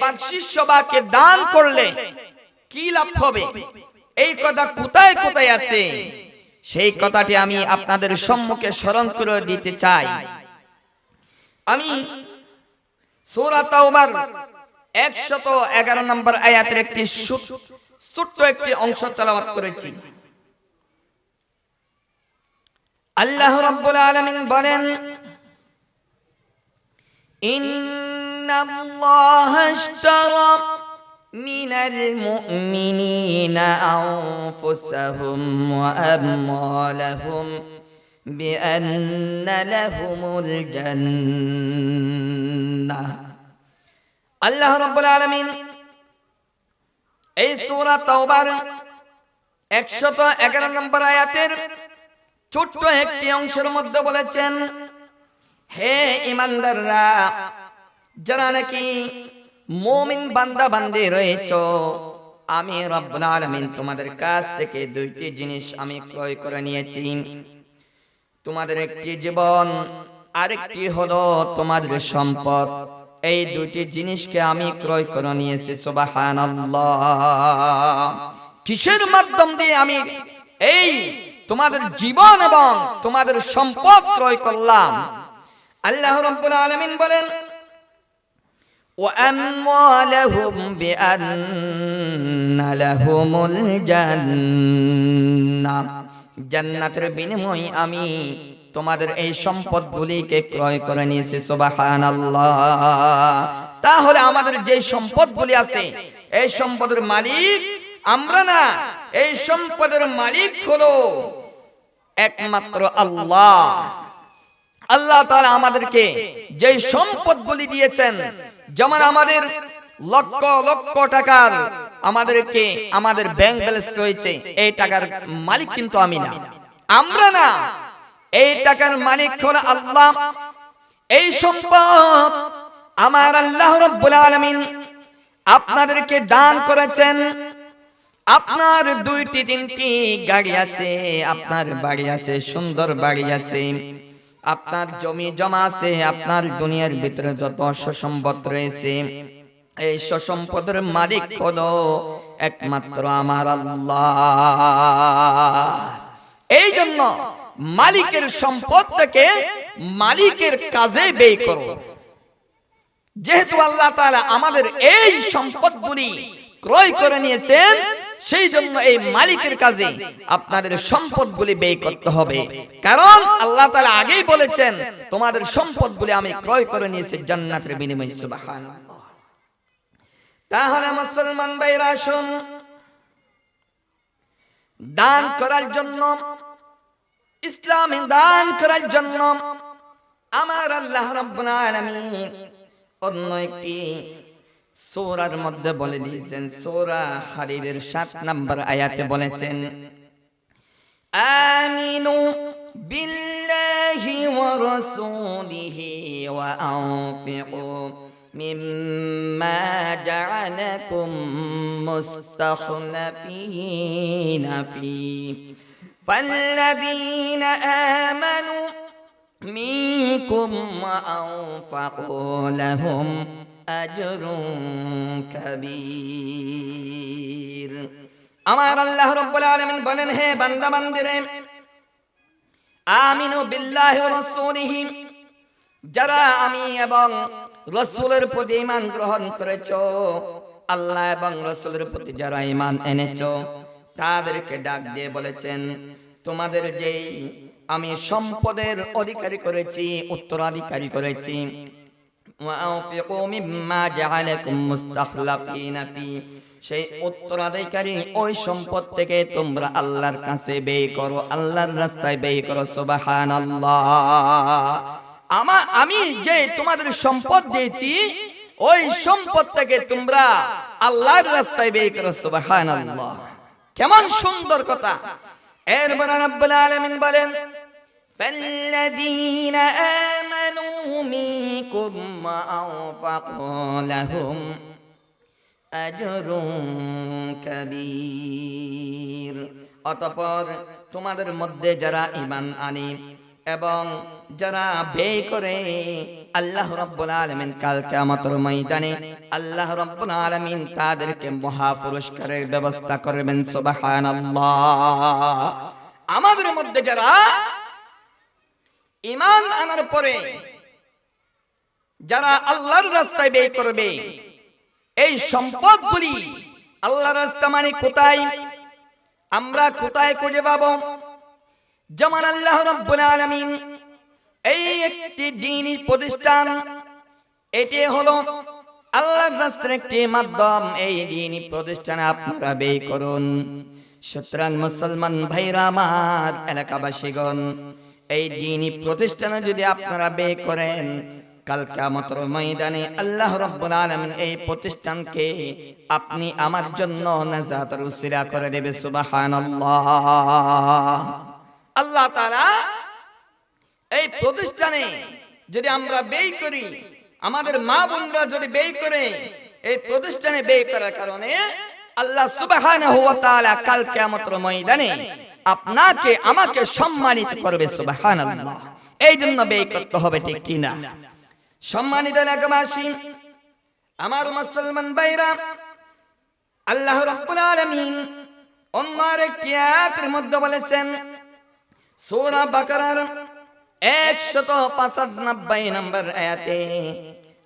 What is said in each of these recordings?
বার্ষিক সভাকে দান করলে কি লাভ হবে? এই কথা কোথায় কোথায় আছে? সেই কথাটি আমি আপনাদের সম্মুখে স্মরণ করে দিতে চাই। আমি সূরা তাওবার 111 নম্বর আয়াতের একটি ছোট্ট একটি অংশ তেলাওয়াত করেছি। আল্লাহ রাব্বুল আলামিন বলেন ইন্নাল্লাহা ইশতারা মিনাল মুমিনিনা আনফুসাহুম ওয়া আমওয়ালাহুম বিআন্না লাহুমুল জান্নাহ আল্লাহ রাব্বুল আলামিন এই সূরা তাওবার 111 নম্বর আয়াতের ছোট্ট একটি অংশের মধ্যে বলেছেন, হে ইমানদাররা যারা নাকি মুমিন বান্দা বান্দি রয়েছ, আমি রব্বুল আলামিন তোমাদের কাছ থেকে দুইটি জিনিস আমি ক্রয় করে নিয়েছি। তোমাদের একটি জীবন, আরেকটি হলো তোমাদের সম্পদ। এই দুটি জিনিসকে আমি ক্রয় করে নিয়েছি, সুবহানাল্লাহ। কিসের মাধ্যম দিয়ে আমি এই তোমাদের জীবন এবং তোমাদের সম্পদ ক্রয় করলাম? আল্লাহ রাব্বুল আলামিন বলেন وأموالهم بأن لهم الجنة জান্নাতের বিনিময়ে আমি তোমাদের এই সম্পদগুলিকে ক্রয় করে নিয়েছি সুবহানাল্লাহ তাহলে আমাদের যে সম্পদগুলি আছে এই সম্পদের মালিক আমরা না এই সম্পদের মালিক হলো একমাত্র আল্লাহ আল্লাহ তাআলা আমাদেরকে যে সম্পদগুলি দিয়েছেন যেমন আমাদের লক্ষ লক্ষ টাকার আমাদেরকে, আমাদের ব্যাংক ব্যালেন্স রয়েছে, এই টাকার মালিক কিন্তু আমি না। আমরা না, এই টাকার মালিক হলো আল্লাহ। এই সম্পদ আমার আল্লাহ রাব্বুল আলামিন আপনাদেরকে দান করেছেন। আপনার দুইটি, তিনটি গাড়ি আছে, আপনার বাড়ি আছে, সুন্দর বাড়ি আছে। আপনার জমি জমা আছে, আপনার দুনিয়ার ভিতরে যত সম্পদ রয়েছে, এই সম্পদের মালিক হলো একমাত্র আমার আল্লাহ। এই জন্য মালিকের সম্পদ থেকে মালিকের কাজে ব্যয় করো। যেহেতু আল্লাহ তাআলা আমাদের এই সম্পদগুলি ক্রয় করে নিয়েছেন সেই জন্য এই মালিকের কাজে আপনাদের সম্পদগুলি ব্যয় করতে হবে। কারণ আল্লাহ তাআলা আগেই বলেছেন তোমাদের সম্পদগুলি আমি ক্রয় করে নিয়েছি জান্নাতের বিনিময়ে সুবহানাল্লাহ। তাহলে মুসলমান ভাইরা আসুন দান করার জন্য ইসলামে দান করার জন্য আমার আল্লাহ রাব্বুল আলামিন অন্য একটি সৌরার মধ্যে বলে দিয়েছেন, সৌরা হারিরের সাত নাম্বার আয়াতে বলেছেন, আমিনু বিল্লাহি ওয়া রাসূলিহি ওয়া আনফিকু মিম্মা জাআলাকুম মুস্তাখলাফিনা ফি ফাল্লাযীনা আমানু মিনকুম ওয়া আনফাকু লাহুম أجر كبير আমার আল্লাহ রব্বুল আলামিন বলেন হে বান্দা বান্দিরে আমিনু বিল্লাহি ওয়া রাসূলিহি যারা আমি এবং রাসূলের প্রতি ঈমান গ্রহণ করেছো আল্লাহ এবং রাসূলের প্রতি যারা ঈমান এনেছো তাদেরকে ডাক দিয়ে বলেছেন তোমাদের যেই আমি সম্পদের অধিকারী করেছি উত্তরাধিকারী করেছি وأنفقوا مما جعلكم مستخلفين فيه সেই উত্তরাধিকারী ওই সম্পদ থেকে তোমরা আল্লাহর কাছে ব্যয় করো আল্লাহর রাস্তায় ব্যয় করো সুবহানাল্লাহ আমার আমি যে তোমাদের সম্পদ দিয়েছি ওই সম্পদ থেকে তোমরা আল্লাহর রাস্তায় ব্যয় করো সুবহানাল্লাহ কেমন সুন্দর কথা এরপর রব্বুল আলামিন বলেন فالذين آمنوا منكم وأنفقوا لهم أجر كبير অতঃপর তোমাদের মধ্যে যারা ঈমান আনে এবং যারা ব্যয় করে আল্লাহ রাব্বুল আলামিন কাল কিয়ামতের ময়দানে আল্লাহ রাব্বুল আলামিন তাদেরকে মহা পুরস্কারের ব্যবস্থা করবেন সুবহানাল্লাহ আমাদের মধ্যে যারা ঈমান আনার পরে যারা আল্লাহর রাস্তায় ব্যয় করবে, এই সম্পদগুলি আল্লাহর রাস্তা মানে কোথায়? আমরা কোথায় খুঁজে পাবো? যেমন আল্লাহ রাব্বুল এই একটি দ্বীনি প্রতিষ্ঠান, এটি হলো আল্লাহর রাস্তার একটি মাধ্যম। এই দ্বীনি প্রতিষ্ঠানে আপনারা ব্যয় করুন। সুতরাং মুসলমান ভাইরা আমার এলাকাবাসীগণ, এই দ্বীনি প্রতিষ্ঠানে যদি আপনারা ব্যয় করেন কাল কিয়ামতের ময়দানে আল্লাহ রাব্বুল আলামিন এই প্রতিষ্ঠানকে আপনি আমার জন্য নাজাতের উসিলা করে দেবে, সুবহানাল্লাহ। আল্লাহ তারা এই প্রতিষ্ঠানে যদি আমরা ব্যয় করি, আমাদের মা বোনরা যদি ব্যয় করে, এই প্রতিষ্ঠানে ব্যয় করার কারণে আল্লাহ সুবহানাহু ওয়া তাআলা কাল কিয়ামতের ময়দানে আপনাকে, আমাকে সম্মানিত করবে, সুবহানাল্লাহ। এই জন্য ব্যয় করতে হবে, ঠিক কিনা? সম্মানিত এলাকাবাসী আমার মুসলমান ভাইরা, আল্লাহ রাব্বুল আলামিন অন্য আরেকটি আয়াতের মধ্যে বলেছেন, সূরা বাকারার 195 নম্বর আয়াতে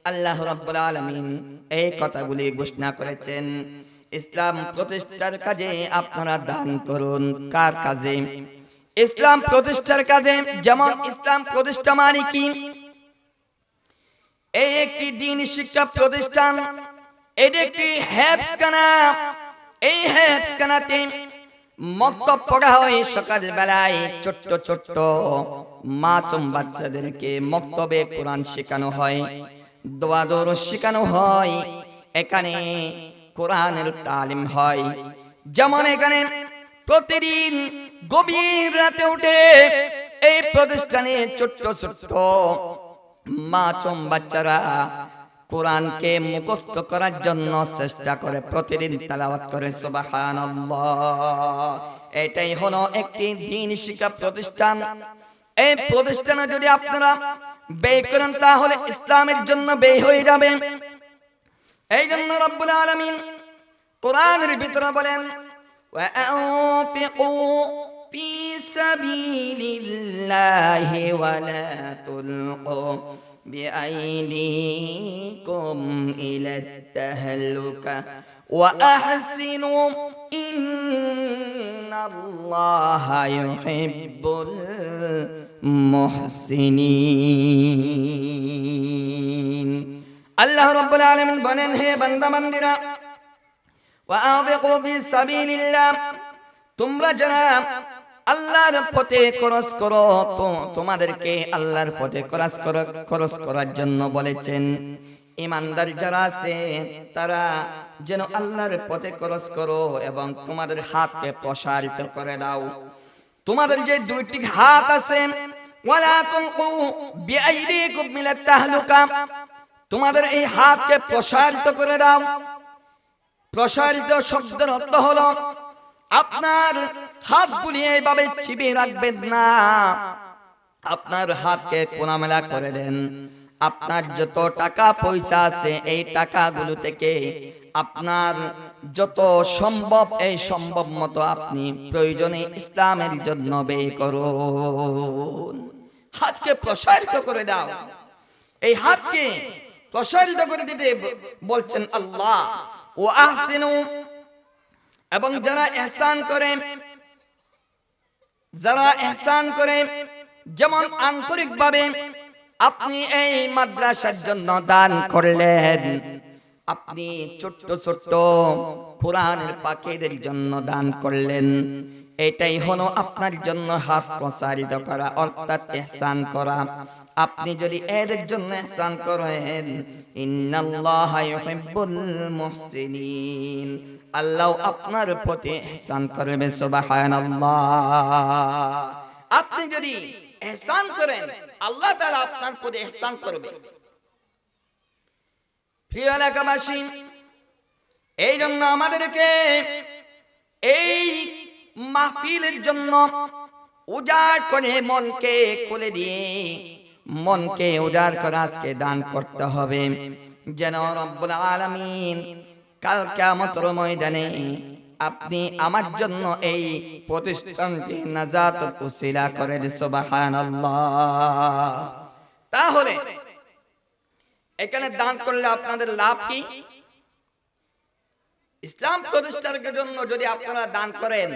আল্লাহ রাব্বুল আলামিন এই কথাগুলি ঘোষণা করেছেন, ইসলাম প্রতিষ্ঠার কাজে আপনারা দান করুন, কার কাজে? ইসলাম প্রতিষ্ঠার কাজে, যেমন ইসলাম প্রতিষ্ঠা মানে কি? এই একটি দিন শিক্ষা প্রতিষ্ঠান, এটি একটি হ্যাপসখানা এই হ্যাপসখানাতে মক্তব পড়া হয় সকাল বেলায় ছোট্ট ছোট্ট মাচম বাচ্চাদেরকে মক্তবে কোরআন শেখানো হয় দোয়া দৌড় শেখানো হয়, এখানে কোরআনের তালিম হয়। যেমন এখানে প্রতিদিন গভীর রাতে উঠে এই প্রতিষ্ঠানে ছোট্ট ছোট্ট মাচম বাচ্চারা কোরআনকে মুখস্থ করার জন্য চেষ্টা করে, প্রতিদিন তালাওয়াত করে, সুবহানাল্লাহ। এটাই হলো একটি দিন শিক্ষা প্রতিষ্ঠান। এই প্রতিষ্ঠানে যদি আপনারা ব্যয় করেন, তাহলে ইসলামের জন্য ব্যয় হয়ে যাবে। এই জন্য রব্বুল আলামিন কোরআনের ভিতরে বলেন في سبيل الله ولا تلقوا بأيديكم إلى التهلكة وأحسنوا إن الله يحب المحسنين الله رب العالمين بنن هي بند مندرا وأنفقوا في سبيل الله তোমরা যারা আল্লাহর পথে খরচ করো, তো তোমাদেরকে আল্লাহর পথে খরচ খরচ করার জন্য বলেছেন। ইমানদার যারা আছে, তারা যেন আল্লাহর পথে খরচ করো এবং তোমাদের হাতকে প্রসারিত করে দাও। তোমাদের যে দুইটি হাত আছে তোমাদের এই হাতকে প্রসারিত করে দাও। প্রসারিত শব্দের অর্থ হলো আপনার হাত হাতগুলি এইভাবে চিবিয়ে রাখবেন না। আপনার হাতকে কোনামেলা করে দেন। আপনার যত টাকা পয়সা আছে, এই টাকাগুলো থেকে আপনার যত সম্ভব, এই সম্ভব মতো আপনি প্রয়োজনে ইসলামের জন্য ব্যয় করুন। হাতকে প্রসারিত করে দাও। এই হাতকে প্রসারিত করে দিতে বলছেন আল্লাহ ও আহসিনু এবং যারা এহসান করেন যারা এহসান করেন যেমন আন্তরিকভাবে আপনি এই মাদ্রাসার জন্য দান করলেন। আপনি ছোট্ট ছোট্ট কোরআন পাখিদের জন্য দান করলেন। এটাই হলো আপনার জন্য হাত প্রসারিত করা অর্থাৎ এহসান করা। আপনি যদি এদের জন্য এহসান করেন ইন্নাল্লাহ ইউহিব্বুল মুহসিনিন। আল্লাহ আপনার প্রতি এহসান করবে সুবহানাল্লাহ। আপনি যদি এহসান করেন আল্লাহ তাআলা আপনার প্রতি এহসান করবে। প্রিয় এলাকাবাসী এই জন্য আমাদেরকে এই মাহফিলের জন্য উজাড় করে মনকে খুলে দিয়ে মনকে উজাড় করে আজকে দান করতে হবে। যেন রব্বুল আলামিন কাল কিয়ামতের ময়দানে আপনি আমার জন্য এই প্রতিষ্ঠানটি নাজাত উসিলা করেন, সুবহানাল্লাহ। তাহলে এখানে দান করলে আপনাদের লাভ কি? ইসলাম প্রতিষ্ঠার জন্য যদি আপনারা দান করেন,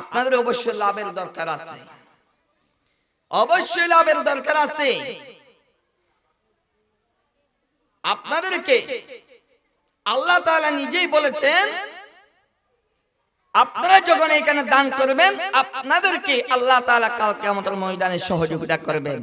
আপনাদের অবশ্যই লাভের দরকার আছে। অবশ্যই লাভের দরকার আছে। আপনাদেরকে আল্লাহ তাআলা নিজেই বলেছেন, আপনারা যখন এখানে দান করবেন, আপনাদেরকে আল্লাহ তাআলা কাল কিয়ামতের ময়দানে সহযোগিতা করবেন।